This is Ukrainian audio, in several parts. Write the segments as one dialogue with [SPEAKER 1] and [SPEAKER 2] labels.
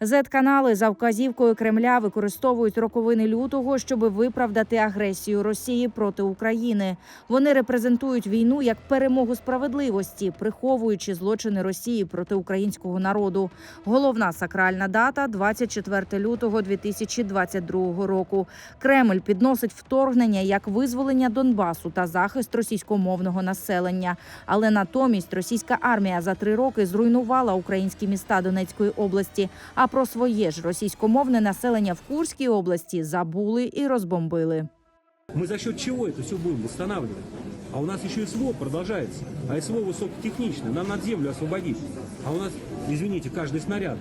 [SPEAKER 1] Зет-канали за вказівкою Кремля використовують роковини лютого, щоб виправдати агресію Росії проти України. Вони репрезентують війну як перемогу справедливості, приховуючи злочини Росії проти українського народу. Головна сакральна дата 24 лютого 2022 року. Кремль підносить вторгнення як визволення Донбасу та захист російськомовного населення. Але натомість російська армія за три роки зруйнувала українські міста Донецької області. А про своє ж російськомовне населення в Курській області забули і розбомбили.
[SPEAKER 2] Мы за счет чего это все будем восстанавливать? А у нас еще и СВО продолжается. А СВО высокотехничное, нам надо землю освободить. А у нас, извините, каждый снаряд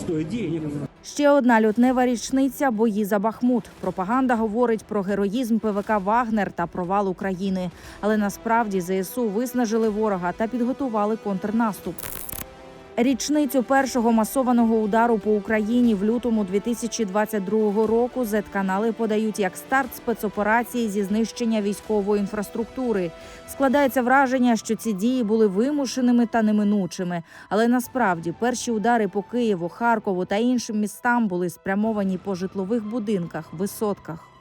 [SPEAKER 2] стоит денег.
[SPEAKER 1] Ще одна лютнева річниця бої за Бахмут. Пропаганда говорить про героїзм ПВК Вагнер та провал України. Але насправді ЗСУ виснажили ворога та підготували контрнаступ. Річницю першого масованого удару по Україні в лютому 2022 року зет-канали подають як старт спецоперації зі знищення військової інфраструктури. Складається враження, що ці дії були вимушеними та неминучими. Але насправді перші удари по Києву, Харкову та іншим містам були спрямовані по житлових будинках, висотках.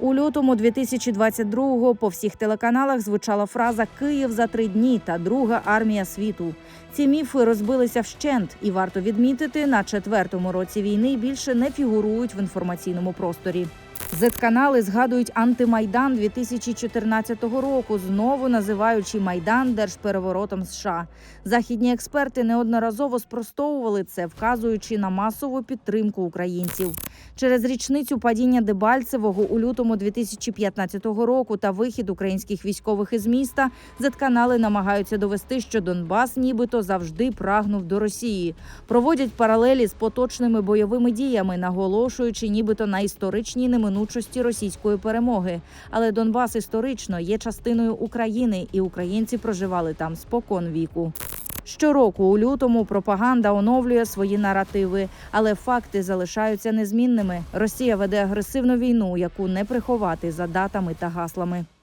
[SPEAKER 1] У лютому 2022-го по всіх телеканалах звучала фраза Київ за три дні та друга армія світу. Ці міфи розбилися вщент, і варто відмітити, на четвертому році війни більше не фігурують в інформаційному просторі. Зет-канали згадують антимайдан 2014 року, знову називаючи майдан держпереворотом США. Західні експерти неодноразово спростовували це, вказуючи на масову підтримку українців. Через річницю падіння Дебальцевого у лютому 2015 року та вихід українських військових із міста зетканали намагаються довести, що Донбас нібито завжди прагнув до Росії. Проводять паралелі з поточними бойовими діями, наголошуючи нібито на історичній неминучості російської перемоги. Але Донбас історично є частиною України, і українці проживали там спокон віку. Щороку у лютому пропаганда оновлює свої наративи, але факти залишаються незмінними. Росія веде агресивну війну, яку не приховати за датами та гаслами.